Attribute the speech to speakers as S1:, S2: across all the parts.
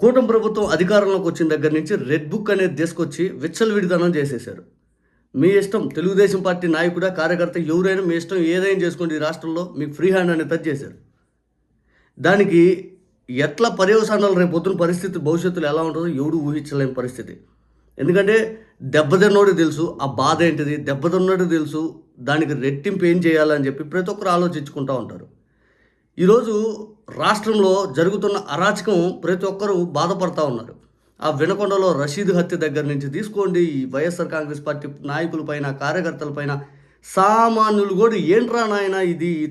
S1: కూటమి ప్రభుత్వం అధికారంలోకి వచ్చిన దగ్గర నుంచి రెడ్ బుక్ అనేది తీసుకొచ్చి విచ్చలవిడితనం చేసేశారు. మీ ఇష్టం తెలుగుదేశం పార్టీ నాయకుడా కార్యకర్త ఎవరైనా మీ ఇష్టం ఏదైనా చేసుకోండి ఈ రాష్ట్రంలో మీకు ఫ్రీ హ్యాండ్ అనేది టచ్ చేశారు. దానికి ఎట్లా పర్యవసానాలు రేపు పొద్దున పరిస్థితి భవిష్యత్తులో ఎలా ఉంటుందో ఎవడు ఊహించలేని పరిస్థితి. ఎందుకంటే దెబ్బతిన్నోడు తెలుసు ఆ బాధ ఏంటిది దెబ్బతిన్నోడు తెలుసు దానికి రెట్టింపు ఏం చేయాలని చెప్పి ప్రతి ఒక్కరు ఆలోచించుకుంటూ ఉంటారు. ఈరోజు రాష్ట్రంలో జరుగుతున్న అరాచకం ప్రతి ఒక్కరూ బాధపడతా ఉన్నారు. ఆ వినకొండలో రషీద్ హత్య దగ్గర నుంచి తీసుకోండి వైఎస్ఆర్ కాంగ్రెస్ పార్టీ నాయకులపైన కార్యకర్తలపైన సామాన్యులు కూడా ఏంట్రా నాయన ఇది? ఈ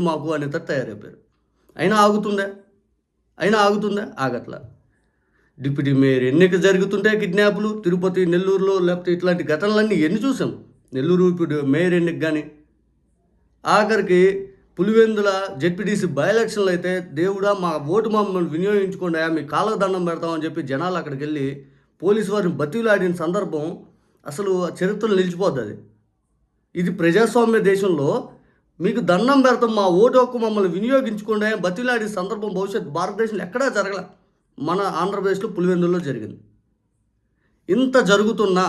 S1: మాకు? అనేటట్టు తయారైపోయారు. అయినా ఆగుతుందా? అయినా ఆగుతుందా? ఆగట్లా. డిప్యూటీ మేయర్ ఎన్నిక జరుగుతుంటే కిడ్నాప్లు తిరుపతి నెల్లూరులో లేకపోతే ఇట్లాంటి ఘటనలన్నీ ఎన్ని చూసాం? నెల్లూరు ఇప్పుడు మేయర్ ఎన్నిక కానీ ఆఖరికి పులివెందుల జెడ్పీటీసీ బై ఎలక్షన్లు అయితే దేవుడా మా ఓటు మమ్మల్ని వినియోగించుకోండి మీ కాళ్ళకు దండం పెడతామని చెప్పి జనాలు అక్కడికి వెళ్ళి పోలీసు వారిని బతిలాడిన సందర్భం అసలు ఆ చరిత్రలో నిలిచిపోద్ది ఇది ప్రజాస్వామ్య దేశంలో మీకు దండం పెడతాం మా ఓటు హక్కు మమ్మల్ని వినియోగించుకోండి బతిలాడే బతిలాడిన సందర్భం భవిష్యత్ భారతదేశంలో ఎక్కడా జరగల. మన ఆంధ్రప్రదేశ్లో పులివెందుల్లో జరిగింది. ఇంత జరుగుతున్నా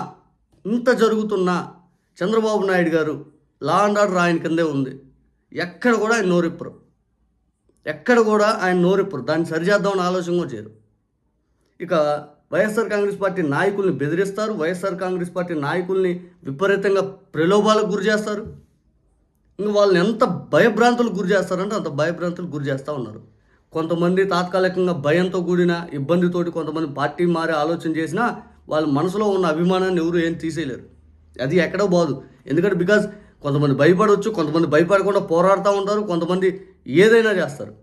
S1: ఇంత జరుగుతున్నా చంద్రబాబు నాయుడు గారు లా అండ్ ఆర్డర్ ఆయన కిందే ఉంది. ఎక్కడ కూడా ఆయన నోరిప్పరు. ఎక్కడ కూడా ఆయన నోరిప్పరు. దాన్ని సరిచేద్దామని ఆలోచన కూడా చేయరు. ఇక వైఎస్ఆర్ కాంగ్రెస్ పార్టీ నాయకుల్ని బెదిరిస్తారు. వైఎస్ఆర్ కాంగ్రెస్ పార్టీ నాయకుల్ని విపరీతంగా ప్రలోభాలకు గురి చేస్తారు. ఇంకా వాళ్ళని ఎంత భయభ్రాంతులకు గురి చేస్తారంటే అంత భయభ్రాంతులకు గురి చేస్తూ ఉన్నారు. కొంతమంది తాత్కాలికంగా భయంతో కూడిన ఇబ్బందితోటి కొంతమంది పార్టీ మారే ఆలోచన చేసినా వాళ్ళ మనసులో ఉన్న అభిమానాన్ని ఎవరు ఏం తీసేయలేరు. అది ఎక్కడో బాదు. ఎందుకంటే బికాజ్ కొంతమంది భయపడవచ్చు కొంతమంది భయపడకుండా పోరాడుతూ ఉంటారు కొంతమంది ఏదైనా చేస్తారు.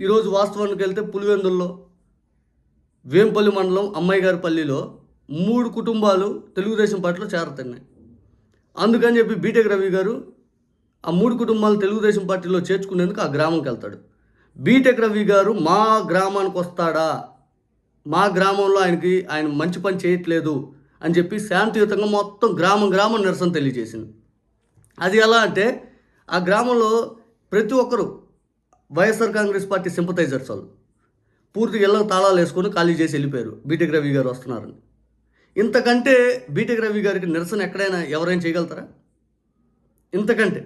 S1: ఈరోజు వాస్తవానికి వెళ్తే పులివెందుల్లో వేంపల్లి మండలం అమ్మాయి గారి పల్లిలో మూడు కుటుంబాలు తెలుగుదేశం పార్టీలో చేరుతున్నాయి. అందుకని చెప్పి బీటెక్ రవి గారు ఆ మూడు కుటుంబాలు తెలుగుదేశం పార్టీలో చేర్చుకునేందుకు ఆ గ్రామంకి వెళ్తాడు. బీటెక్ రవి గారు మా గ్రామానికి వస్తాడా? మా గ్రామంలో ఆయనకి ఆయన మంచి పని చేయట్లేదు అని చెప్పి శాంతియుతంగా మొత్తం గ్రామం గ్రామం నిరసన తెలియజేసింది. అది ఎలా అంటే ఆ గ్రామంలో ప్రతి ఒక్కరు వైఎస్ఆర్ కాంగ్రెస్ పార్టీ సింపతైజర్స్ వాళ్ళు. పూర్తిగా ఇళ్ళకు తాళాలు వేసుకొని ఖాళీ చేసి వెళ్ళిపోయారు. బీటెక్ రవి గారు వస్తున్నారని. ఇంతకంటే బీటెక్ రవి గారికి నిరసన ఎక్కడైనా ఎవరైనా చేయగలుగుతారా? ఇంతకంటే.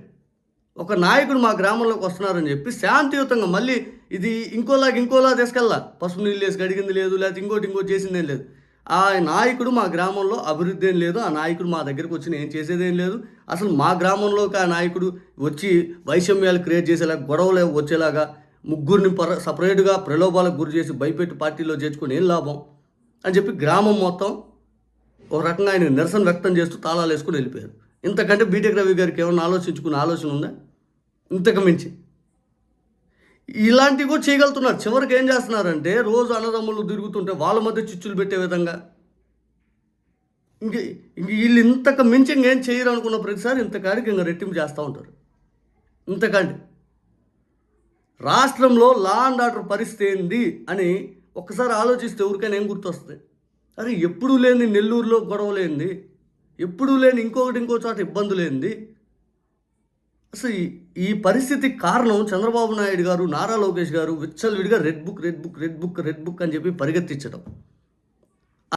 S1: ఒక నాయకుడు మా గ్రామంలోకి వస్తున్నారని చెప్పి శాంతియుతంగా మళ్ళీ ఇది ఇంకోలాగా ఇంకోలా తీసుకెళ్ళా పసుపు నీళ్ళు వేసి గడిగింది లేదు లేకపోతే ఇంకోటి ఇంకోటి చేసిందేం లేదు. ఆ నాయకుడు మా గ్రామంలో అభివృద్ధి ఏం లేదు. ఆ నాయకుడు మా దగ్గరికి వచ్చి ఏం చేసేదేం లేదు. అసలు మా గ్రామంలోకి ఆ నాయకుడు వచ్చి వైషమ్యాలు క్రియేట్ చేసేలాగా గొడవలు వచ్చేలాగా ముగ్గురిని పర సపరేట్గా ప్రలోభాలకు గురి చేసి భయపెట్టి పార్టీలో చేర్చుకుని ఏం లాభం? అని చెప్పి గ్రామం మొత్తం ఒక రకంగా ఆయన నిరసన వ్యక్తం చేస్తూ తాళాలు వేసుకుని వెళ్ళిపోయారు. ఇంతకంటే బీటెక్ రవి గారికి ఏమైనా ఆలోచించుకునే ఆలోచన ఉందా? ఇంతకు మించి. ఇలాంటివి కూడా చేయగలుగుతున్నారు. చివరికి ఏం చేస్తున్నారంటే రోజు అన్నదమ్ములు తిరుగుతుంటే వాళ్ళ మధ్య చిచ్చులు పెట్టే విధంగా. ఇంక ఇంక వీళ్ళు ఇంతకు మించి ఇంకేం చేయరు అనుకున్న ప్రతిసారి ఇంతకాడికి ఇంకా రెట్టింపు చేస్తూ ఉంటారు. ఇంతకండి రాష్ట్రంలో లా అండ్ ఆర్డర్ పరిస్థితి ఏంది అని ఒక్కసారి ఆలోచిస్తే ఎవరికైనా ఏం గుర్తొస్తుంది? అరే ఎప్పుడూ లేని నెల్లూరులో గొడవ లేనిది ఎప్పుడూ లేని ఇంకొకటి ఇంకో చోట ఇబ్బందులు ఈ- ఈ పరిస్థితి కారణం చంద్రబాబు నాయుడు గారు నారా లోకేష్ గారు విచ్చలవిడిగా red book red book red book red book అని చెప్పి పరిగెత్తించడం.